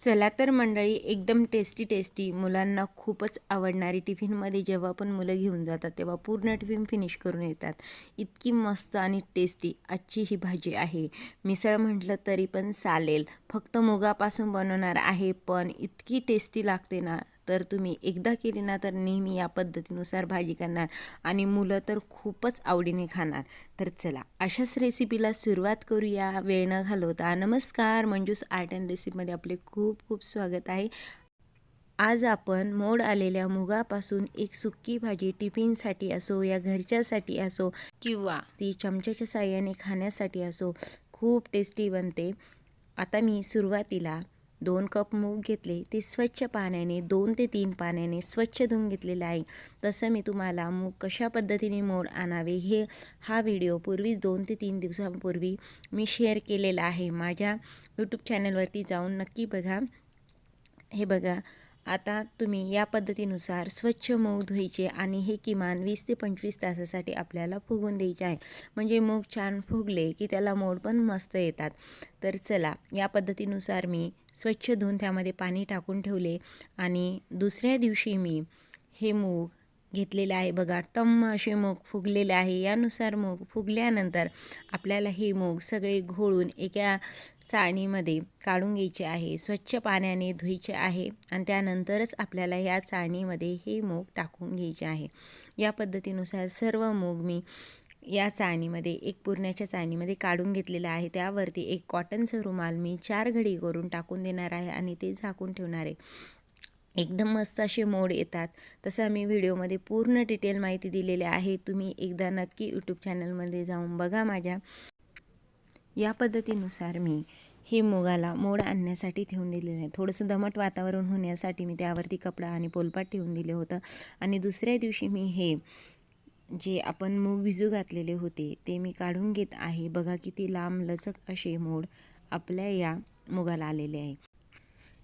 चला तर मंडळी एकदम टेस्टी टेस्टी मुलांना खूपच आवडणारी टिफिनमध्ये जेव्हा पण मुलं घेऊन जातात तेव्हा पूर्ण टिफिन फिनिश करून येतात. इतकी मस्त आणि टेस्टी आजची ही भाजी आहे. मिसळ म्हटलं तरी पण चालेल. फक्त मुगापासून बनवणार आहे पण इतकी टेस्टी लागते ना. तर तुम्ही एकदा केली ना तर नेहमी या पद्धतीनुसार भाजी करणार आणि मुलं तर खूपच आवडीने खाणार. तर चला अशाच रेसिपीला सुरुवात करूया. वेळ न घालवता नमस्कार. मंजूस आर्ट अँड रेसिपीमध्ये आपले खूप खूप स्वागत आहे. आज आपण मोड आलेल्या मुगापासून एक सुक्की भाजी टिफिनसाठी असो या घरच्यासाठी असो किंवा ती चमच्याच्या साह्याने खाण्यासाठी असो खूप टेस्टी बनते. आता मी सुरुवातीला दोन कप मूग घेतले ते स्वच्छ पाण्याने दोन ते तीन पाण्याने स्वच्छ धुवून घेतलेले आहे. तसं मी तुम्हाला मूग कशा पद्धतीने मोड आणावे हे हा व्हिडिओ पूर्वीच दोन ते तीन दिवसांपूर्वी मी शेअर केलेला आहे. माझ्या यूट्यूब चॅनलवरती जाऊन नक्की बघा. हे बघा. आता तुम्ही या पद्धतीनुसार स्वच्छ मूग धुवायचे आणि हे किमान वीस ते पंचवीस तासासाठी आपल्याला फुगून द्यायचे आहे. म्हणजे मूग छान फुगले की त्याला मोड पण मस्त येतात. तर चला या पद्धतीनुसार मी स्वच्छ धुवून त्यामध्ये पाणी टाकून ठेवले. आणि दुसऱ्या दिवशी मी हे मूग घेतलेले आहे बघा. टम्म असे मूग फुगलेले आहे. यानुसार मूग फुगल्यानंतर आपल्याला हे मूग सगळे घोळून एका चाळणीमध्ये काढून घ्यायचे आहे. स्वच्छ पाण्याने धुवायचे आहे आणि त्यानंतरच आपल्याला या चाळणीमध्ये हे मूग टाकून घ्यायचे आहे. या पद्धतीनुसार सर्व मूग मी या चाळणीमध्ये एक पुरण्याच्या चाळणीमध्ये काढून घेतलेलं आहे. त्यावरती एक कॉटनचं रुमाल मी चार घडी करून टाकून देणार आहे आणि ते झाकून ठेवणार आहे. एकदम मस्त असे मोड येतात. तसं मी व्हिडिओमध्ये पूर्ण डिटेल माहिती दिलेली आहे. तुम्ही एकदा नक्की यूट्यूब चॅनलमध्ये जाऊन बघा माझ्या. या पद्धतीनुसार मी हे मुगाला मोड आणण्यासाठी ठेवून दिलेलं आहे. थोडंसं दमट वातावरण होण्यासाठी मी त्यावरती कपडा आणि पोलपाट ठेवून दिले होतं. आणि दुसऱ्या दिवशी मी हे जे आपण मूग भिजू घातलेले होते ते मी काढून घेत आहे. बघा किती लांब लचक असे मोड आपल्या या मुगाला आलेले आहे.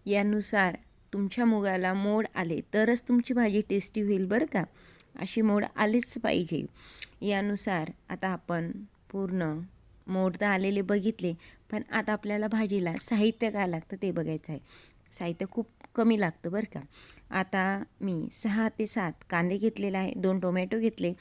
यानुसार तुमच्या मुगाला मोड आले तरच तुमची भाजी टेस्टी होईल बरं का? अशी मोड आलीच पाहिजे. यानुसार आता आपण पूर्ण मोड तर आलेले बघितले पण आता आपल्याला भाजीला साहित्य काय लागतं ते बघायचं आहे. साहित्य खूप कमी लागतं बरं का. आता मी सहा ते सात कांदे घेतलेले आहे दोन टोमॅटो घेतले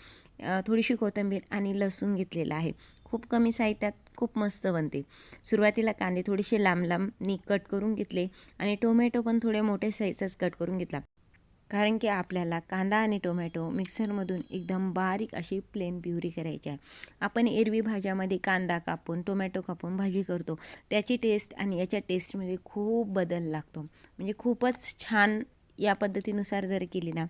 थोडीशी कोथिंबीर आणि लसूण घेतलेला आहे. खूप कमी साहित्यात खूप मस्त बनते. सुरुवातीला कांदे थोडेसे लांब लांबनी कट करून घेतले आणि टोमॅटो पण थोडे मोठे साईजच कट करून घेतला. कारण की आपल्याला कांदा आणि टोमॅटो मिक्सरमधून एकदम बारीक अशी प्लेन प्युरी करायची आहे. आपण एरवी भाज्यामध्ये कांदा कापून टोमॅटो कापून भाजी करतो. त्याची टेस्ट आणि याच्या टेस्टमध्ये खूप बदल लागतो. म्हणजे खूपच छान या पद्धतीनुसार जर केली ना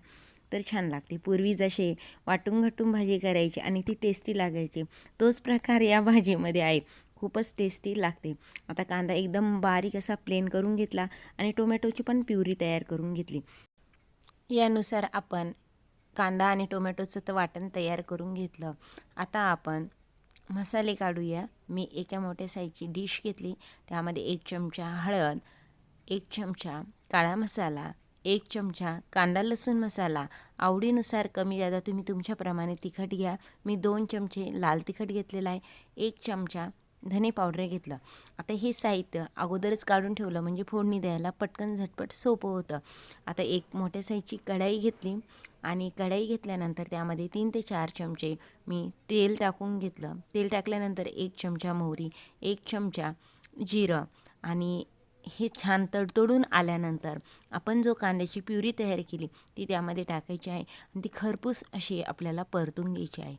तर छान लागते. पूर्वी जसे वाटून घटून भाजी करायची आणि ती टेस्टी लागायची तोच प्रकार या भाजीमध्ये आहे. खूपच टेस्टी लागते. आता कांदा एकदम बारीक असा प्लेन करून घेतला आणि टोमॅटोची पण प्युरी तयार करून घेतली. यानुसार आपण कांदा आणि टोमॅटोचं तर वाटण तयार करून घेतलं. आता आपण मसाले काढूया. मी एका मोठ्या साईजची डिश घेतली. त्यामध्ये एक चमचा हळद एक चमचा काळा मसाला एक चमचा कांदा लसूण मसाला. आवडीनुसार कमी जादा तुम्ही तुमच्याप्रमाणे तिखट घ्या. मी दोन चमचे लाल तिखट घेतलेला आहे. एक चमचा धने पावडर घेतलं. आता हे साहित्य अगोदरच काढून ठेवलं म्हणजे फोडणी द्यायला पटकन झटपट सोपं होतं. आता एक मोठ्या साईजची कढाई घेतली आणि कढाई घेतल्यानंतर त्यामध्ये तीन ते चार चमचे मी तेल टाकून घेतलं. तेल टाकल्यानंतर एक चमचा मोहरी एक चमचा जिरं आणि हे छान तडतडून आल्यानंतर आपण जो कांद्याची प्युरी तयार केली ती त्यामध्ये टाकायची आहे आणि ती खरपूस अशी आपल्याला परतून घ्यायची आहे.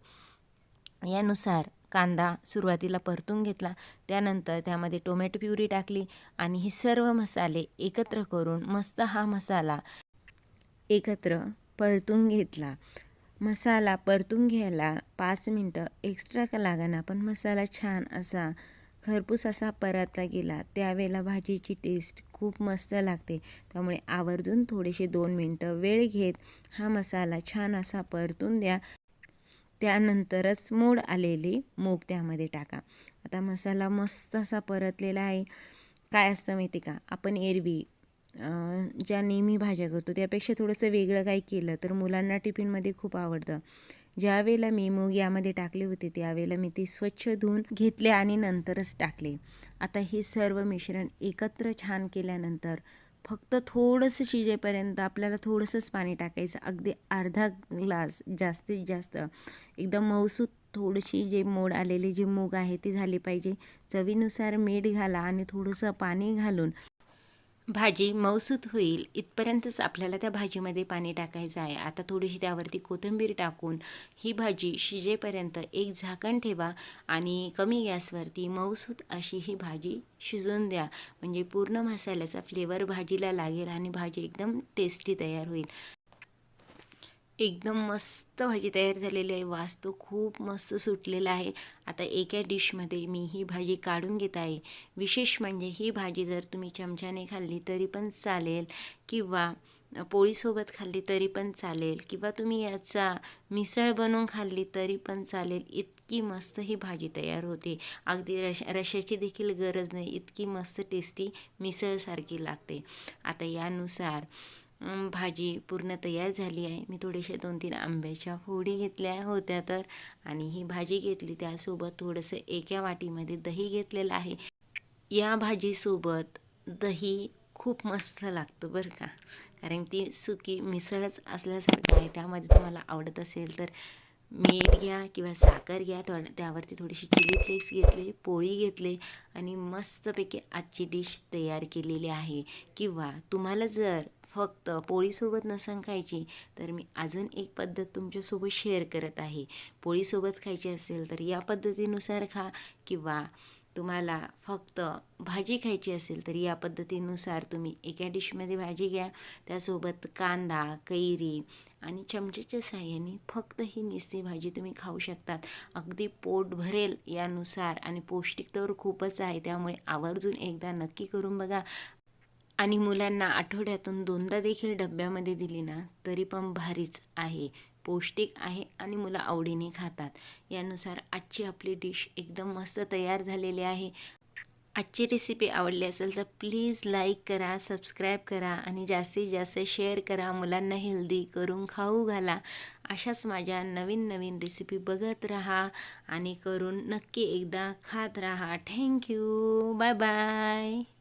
यानुसार कांदा सुरुवातीला परतून घेतला. त्यानंतर त्यामध्ये टोमॅटो प्युरी टाकली आणि हे सर्व मसाले एकत्र करून मस्त हा मसाला एकत्र परतून घेतला. मसाला परतून घ्यायला पाच मिनटं एक्स्ट्रा का लागना पण मसाला छान असा खरपूस असा परतला गेला. त्यावेळेला भाजीची टेस्ट खूप मस्त लागते. त्यामुळे आवर्जून थोडेसे दोन मिनटं वेळ घेत हा मसाला छान असा परतून द्या. त्यानंतरच मोड आलेली मूग त्यामध्ये टाका. आता मसाला मस्त असा परतलेला आहे. काय असतं माहिती का? आपण एरवी ज्या नेहमी भाज्या करतो त्यापेक्षा थोडंसं वेगळं काही केलं तर मुलांना टिफिनमध्ये खूप आवडतं. ज्यावेळेला मी मूग यामध्ये टाकले होते त्यावेळेला मी ते स्वच्छ धुवून घेतले आणि नंतरच टाकले. आता हे सर्व मिश्रण एकत्र छान केल्यानंतर फक्त थोडंसं शिजेपर्यंत आपल्याला थोडंसंच पाणी टाकायचं. अगदी अर्धा ग्लास जास्तीत जास्त. एकदम मऊसूत थोडीशी जे मोड आलेली जी मूग आहे ती झाली पाहिजे. चवीनुसार मीठ घाला आणि थोडंसं पाणी घालून भाजी मऊसूत होईल इथपर्यंतच आपल्याला त्या भाजीमध्ये पाणी टाकायचं आहे. आता थोडीशी त्यावरती कोथिंबीर टाकून ही भाजी शिजेपर्यंत एक झाकण ठेवा आणि कमी गॅसवरती मऊसूत अशी ही भाजी शिजवून द्या. म्हणजे पूर्ण मसाल्याचा फ्लेवर भाजीला लागेल आणि भाजी एकदम टेस्टी तयार होईल. एकदम मस्त भाजी तयार झालेली आहे. वास तो खूप मस्त सुटलेला आहे. आता एका डिशमध्ये मी ही भाजी काढून घेत आहे. विशेष म्हणजे ही भाजी जर तुम्ही चमच्याने खाल्ली तरी पण चालेल किंवा पोळीसोबत खाल्ली तरी पण चालेल किंवा तुम्ही याचा मिसळ बनवून खाल्ली तरी पण चालेल. इतकी मस्त ही भाजी तयार होते. अगदी रश रशाची देखील गरज नाही. इतकी मस्त टेस्टी मिसळसारखी लागते. आता यानुसार भाजी पूर्ण तयार झाली आहे. मी थोडेसे दोन तीन आंब्याच्या फोडी घेतल्या होत्या तर. आणि ही भाजी घेतली त्यासोबत थोडंसं एका वाटीमध्ये दही घेतलेलं आहे. या भाजीसोबत दही खूप मस्त लागतं बरं का. कारण ती सुकी मिसळच असल्यासारखं आहे. त्यामध्ये तुम्हाला आवडत असेल तर मीठ घ्या किंवा साखर घ्या. थोड त्यावरती थोडीशी चिली फ्लेक्स घेतले पोळी घेतले आणि मस्तपैकी आजची डिश तयार केलेली आहे. किंवा तुम्हाला जर फक्त पोळीसोबत नसन खायची तर मी अजून एक पद्धत तुमच्यासोबत शेअर करत आहे. पोळीसोबत खायची असेल तर या पद्धतीनुसार खा किंवा तुम्हाला फक्त भाजी खायची असेल तर या पद्धतीनुसार तुम्ही एका डिशमध्ये भाजी घ्या. त्यासोबत कांदा कैरी आणि चमचेच्या साह्याने फक्त ही निस्ती भाजी तुम्ही खाऊ शकतात. अगदी पोट भरेल यानुसार आणि पौष्टिक तर खूपच आहे त्यामुळे आवर्जून एकदा नक्की करून बघा. आणि मुलांना आठवड्यातून दोनदा देखील डब्यामध्ये दिली ना तरी पण भारीच आहे. पौष्टिक आहे आणि मुलं आवडीने खातात. यानुसार आजची आपली डिश एकदम मस्त तयार झालेली आहे. आजची रेसिपी आवडली असेल तर प्लीज लाईक करा सबस्क्राईब करा आणि जास्तीत जास्त शेअर करा. मुलांना हेल्दी करून खाऊ घाला. अशाच माझ्या नवीन नवीन रेसिपी बघत राहा आणि करून नक्की एकदा खात राहा. Thank you bye bye